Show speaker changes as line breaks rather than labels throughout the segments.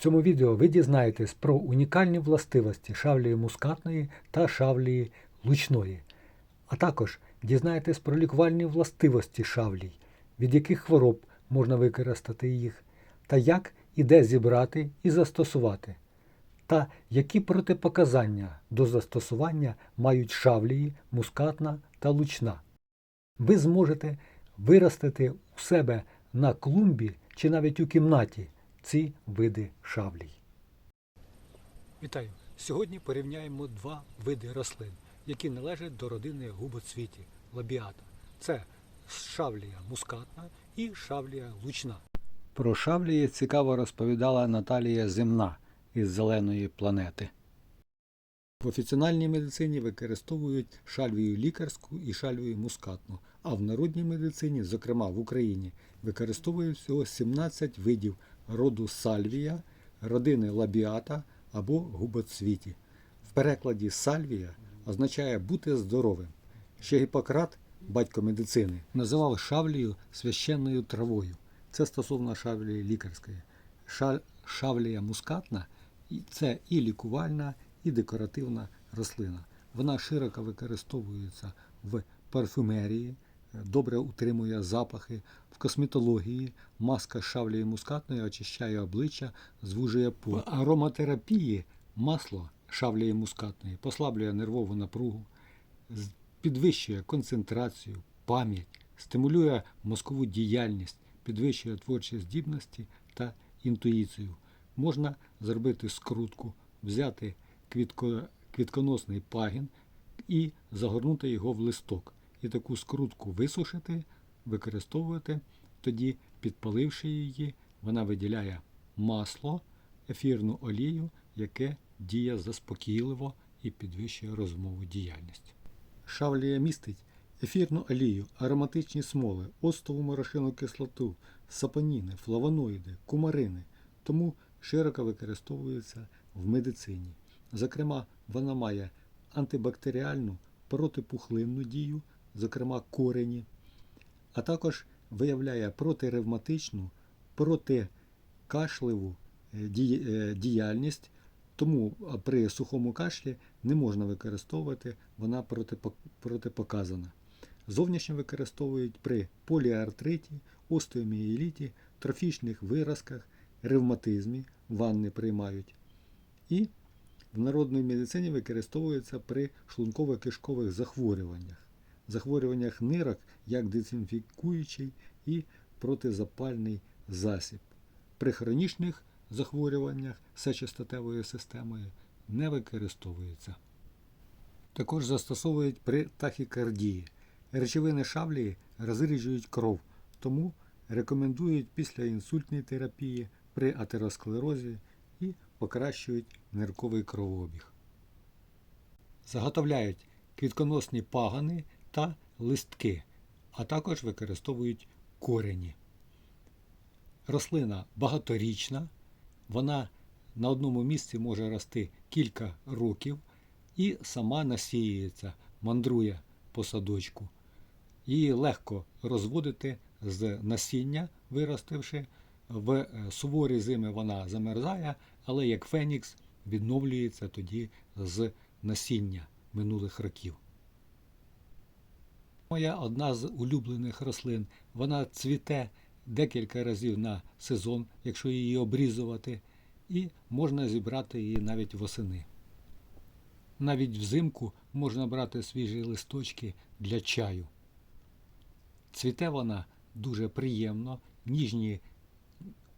В цьому відео ви дізнаєтесь про унікальні властивості шавлії мускатної та шавлії лучної, а також дізнаєтесь про лікувальні властивості шавлій, від яких хвороб можна використати їх, та як і де зібрати і застосувати, та які протипоказання до застосування мають шавлії, мускатна та лучна. Ви зможете виростити у себе на клумбі чи навіть у кімнаті ці види шавлій. Вітаю! Сьогодні порівняємо два види рослин, які належать до родини губоцвіті лабіата. Це шавлія мускатна і шавлія лучна. Про шавлії цікаво розповідала Наталія Земна із зеленої планети. В офіціональній медицині використовують шальвію лікарську і шальвію мускатну, а в народній медицині, зокрема в Україні, використовують всього 17 видів роду сальвія, родини лабіата або губоцвіті. В перекладі сальвія означає бути здоровим. Ще Гіппократ, батько медицини, називав шавлію священною травою. Це стосовно шавлії лікарської. Ша- Шавлія мускатна це і лікувальна, і декоративна рослина. Вона широко використовується в парфюмерії, добре утримує запахи, в косметології. Маска шавлії мускатної очищає обличчя, звужує пот. В ароматерапії масло шавлії мускатної послаблює нервову напругу, підвищує концентрацію, пам'ять, стимулює мозкову діяльність, підвищує творчі здібності та інтуїцію. Можна зробити скрутку, взяти квітко, квітконосний пагін і загорнути його в листок. І таку скрутку висушити, використовувати, тоді, підпаливши її, вона виділяє масло, ефірну олію, яке діє заспокійливо і підвищує розмову діяльність. Шавлія містить ефірну олію, ароматичні смоли, оцтову морошину кислоту, сапоніни, флавоноїди, кумарини, тому широко використовується в медицині. Зокрема, вона має антибактеріальну, протипухлинну дію, зокрема корені, а також виявляє протиревматичну, протикашливу е, е, діяльність, тому при сухому кашлі не можна використовувати, вона протипоказана. Зовнішньо використовують при поліартриті, остеомієліті, трофічних виразках, ревматизмі, ванни приймають. І в народній медицині використовується при шлунково-кишкових захворюваннях, захворюваннях нирок як дезінфікуючий і протизапальний засіб. При хронічних захворюваннях сечостатевою системою не використовується. Також застосовують при тахікардії. Речовини шавлії розріджують кров, тому рекомендують після інсультної терапії при атеросклерозі і покращують нирковий кровообіг. Заготовляють квітконосні пагани та листки, а також використовують корені. Рослина багаторічна, вона на одному місці може рости кілька років і сама насіюється, мандрує по садочку. Її легко розводити з насіння, виростивши. В суворі зими вона замерзає, але як фенікс відновлюється тоді з насіння минулих років. Моя одна з улюблених рослин. Вона цвіте декілька разів на сезон, якщо її обрізувати, і можна зібрати її навіть восени. Навіть взимку можна брати свіжі листочки для чаю. Цвіте вона дуже приємно, ніжні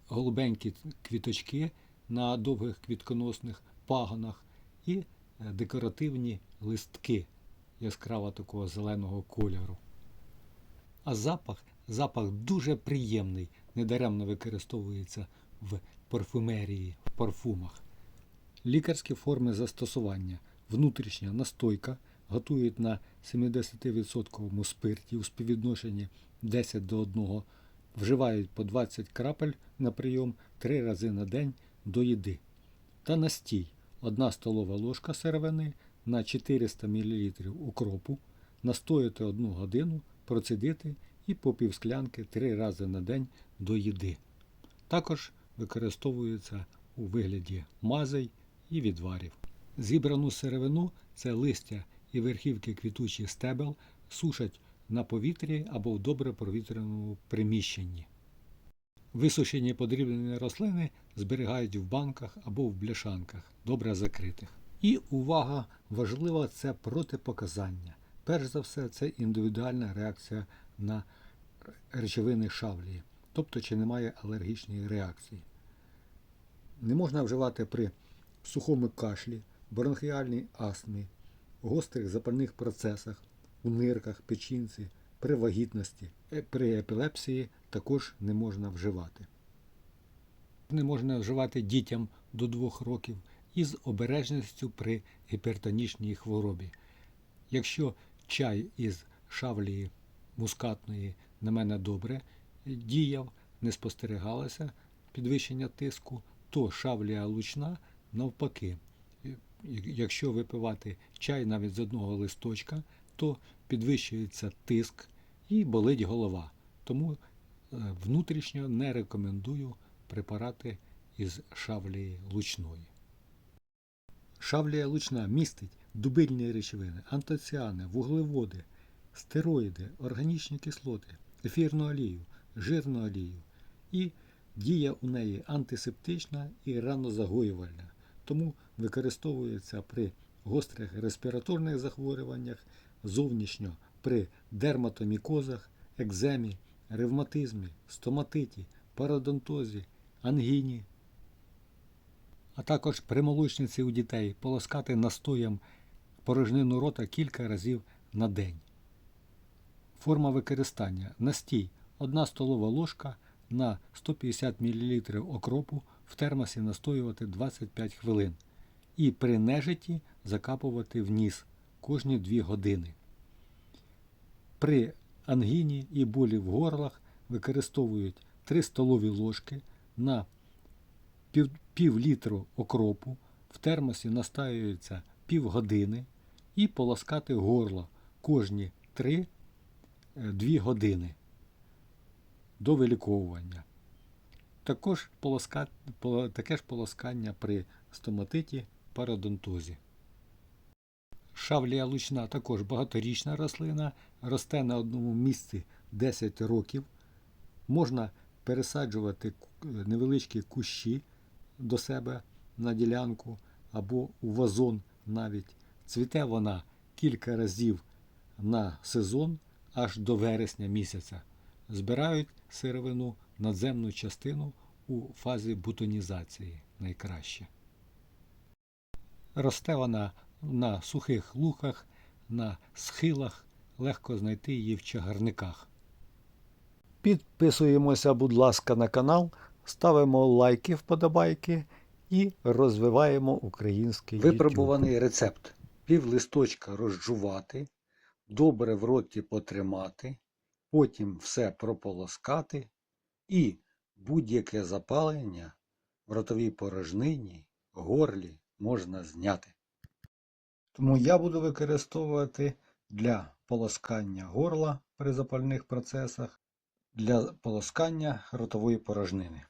голубенькі квіточки на довгих квітконосних пагонах і е, декоративні листки яскраво такого зеленого кольору. А запах, запах дуже приємний, недаремно використовується в парфумерії, в парфумах. Лікарські форми застосування. Внутрішня настойка готують на 70% спирті у співвідношенні 10 до 1. Вживають по 20 крапель на прийом 3 рази на день до їди. Та настій 1 столова ложка сировини на 400 мл укропу, настояти 1 годину, процедити і по півсклянки 3 рази на день до їди. Також використовується у вигляді мазей і відварів. Зібрану сировину це листя і верхівки квітучих стебел сушать на повітрі або в добре провітряному приміщенні. Висушені подрібнені рослини зберігають в банках або в бляшанках, добре закритих. І увага важлива це протипоказання. Перш за все, це індивідуальна реакція на речовини шавлії, тобто чи немає алергічної реакції. Не можна вживати при сухому кашлі, бронхіальній астмі, гострих запальних процесах, у нирках, печінці, при вагітності, Е, при епілепсії також не можна вживати. Не можна вживати дітям до 2 років із обережністю при гіпертонічній хворобі. Якщо чай із шавлії мускатної на мене добре діяв, не спостерігалося підвищення тиску, то шавлія лучна навпаки. Якщо випивати чай навіть з одного листочка, то підвищується тиск і болить голова. Тому е, внутрішньо не рекомендую препарати із шавлії лучної. Шавлія лучна містить дубильні речовини, антоціани, вуглеводи, стероїди, органічні кислоти, ефірну олію, жирну олію. І дія у неї антисептична і ранозагоювальна, тому використовується при гострих респіраторних захворюваннях, зовнішньо при дерматомікозах, екземі, ревматизмі, стоматиті, пародонтозі, ангіні, а також при молочниці у дітей полоскати настоєм порожнину рота кілька разів на день. Форма використання. Настій 1 столова ложка на 150 мл окропу в термосі настоювати 25 хвилин. І при нежиті закапувати в ніс кожні 2 години. При ангіні і болі в горлах використовують 3 столові ложки на пів, пів літру окропу, в термосі настаюється пів години і полоскати горло кожні 3-2 години до виліковування. Також полоска, таке ж полоскання при стоматиті пародонтозі. Шавлія лучна також багаторічна рослина, росте на одному місці 10 років. Можна пересаджувати невеличкі кущі до себе на ділянку або у вазон навіть. Цвіте вона кілька разів на сезон аж до вересня місяця. Збирають сировину надземну частину у фазі бутонізації найкраще. Росте вона на сухих луках, на схилах, легко знайти її в чагарниках. Підписуємося, будь ласка, на канал, ставимо лайки, вподобайки і розвиваємо український Випробуваний рецепт. Пів листочка розжувати, добре в роті потримати, потім все прополоскати і будь-яке запалення в ротовій порожнині, горлі можна зняти. Тому я буду використовувати для полоскання горла при запальних процесах, для полоскання ротової порожнини.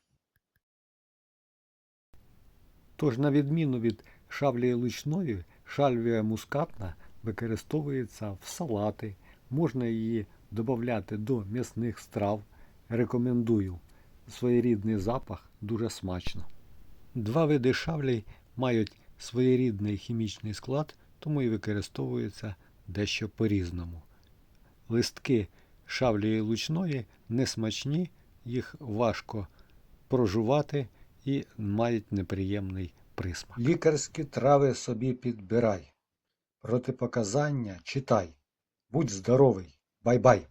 Тож, на відміну від шавлії лучної, шальвія мускатна використовується в салати, можна її додати до м'ясних страв. Рекомендую. Своєрідний запах дуже смачно. Два види шавлій мають своєрідний хімічний склад, тому і використовуються дещо по-різному. Листки шавлії лучної не смачні, їх важко прожувати і мають неприємний присмак. Лікарські трави собі підбирай. Протипоказання читай. Будь здоровий. Бай-бай!